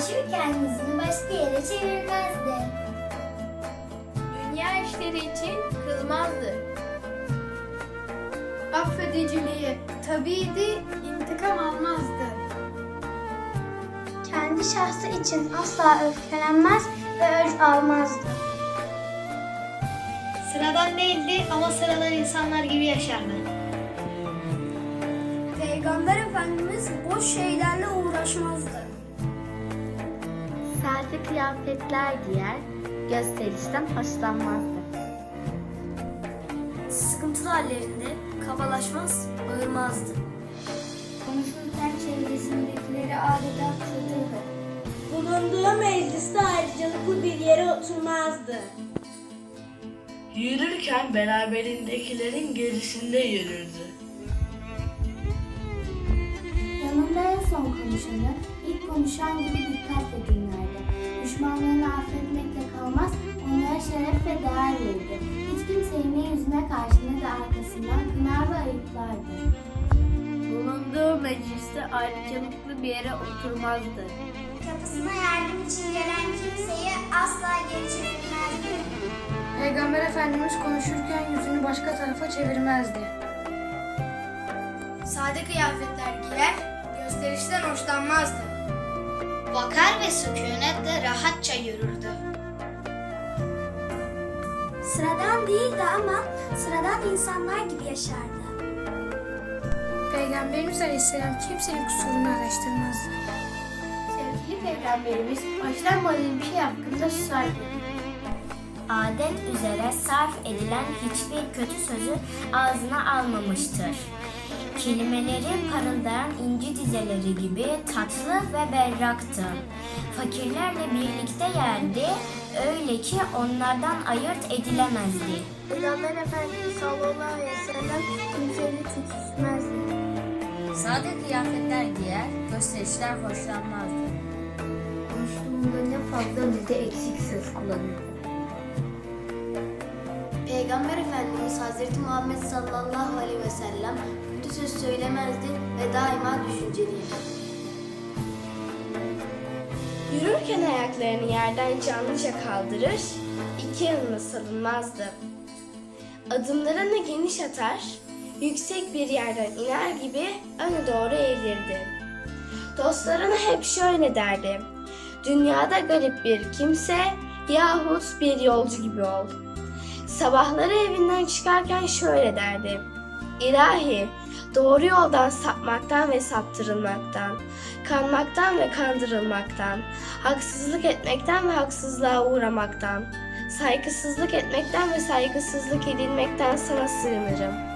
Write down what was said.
Konuşurken yüzünü başka yere çevirmezdi. Dünya işleri için kızmazdı. Affediciliği tabiydi, intikam almazdı. Kendi şahsı için asla öfkelenmez ve öc almazdı. Sıradan değildi ama sıradan insanlar gibi yaşardı. Peygamber Efendimiz boş şeylerle uğraşmazdı. Sade kıyafetler giyer, gösterişten hoşlanmazdı. Sıkıntılı hallerinde kabalaşmaz, bağırmazdı. Konuşurken çevresindekileri adeta kutlatırdı. Bulunduğu mecliste ayrıcalıklı bir yere oturmazdı. Yürürken beraberindekilerin gerisinde yürürdü. Yanında en son konuşanı ilk konuşan gibi dikkatle dinlerdi. Değer verirdi. Hiç kimseyi ne yüzüne karşı ne de arkasından kınar ve ayıplardı. Bulunduğu mecliste ayrıcalıklı bir yere oturmazdı. Kapısına yardım için gelen kimseyi asla geri çevirmezdi. Peygamber Efendimiz konuşurken yüzünü başka tarafa çevirmezdi. Sade kıyafetler giyer, gösterişten hoşlanmazdı. Vakar ve sükunetle rahatça yürürdü. Sıradan değildi ama sıradan insanlar gibi yaşardı. Peygamberimiz Aleyhisselam kimsenin kusurunu araştırmazdı. Sevgili Peygamberimiz hoşlanmadığı bir şey hakkında susardı. Adet üzere sarf edilen hiçbir kötü sözü ağzına almamıştır. Kelimeleri parıldayan inci dizeleri gibi tatlı ve berraktı. Fakirlerle birlikte yerdi, öyle ki onlardan ayırt edilemezdi. Peygamber Efendimiz sallallahu aleyhi ve sellem kimseyle tutuşmazdı. Sade kıyafetler giyer, gösterişler hoşlanmazdı. Konuştuğunda ne fazla ne de eksik söz kullanırdı. Peygamber Efendimiz Hazreti Muhammed sallallahu aleyhi ve sellem kötü söz söylemezdi ve daima düşünceliydi. Yürürken ayaklarını yerden canlıca kaldırır, iki yanına salınmazdı. Adımlarını geniş atar, yüksek bir yerden iner gibi öne doğru eğilirdi. Dostlarına hep şöyle derdi. Dünyada garip bir kimse yahut bir yolcu gibi ol. Sabahları evinden çıkarken şöyle derdi. İlahi, doğru yoldan sapmaktan ve saptırılmaktan, kanmaktan ve kandırılmaktan, haksızlık etmekten ve haksızlığa uğramaktan, saygısızlık etmekten ve saygısızlık edilmekten sana sığınırım.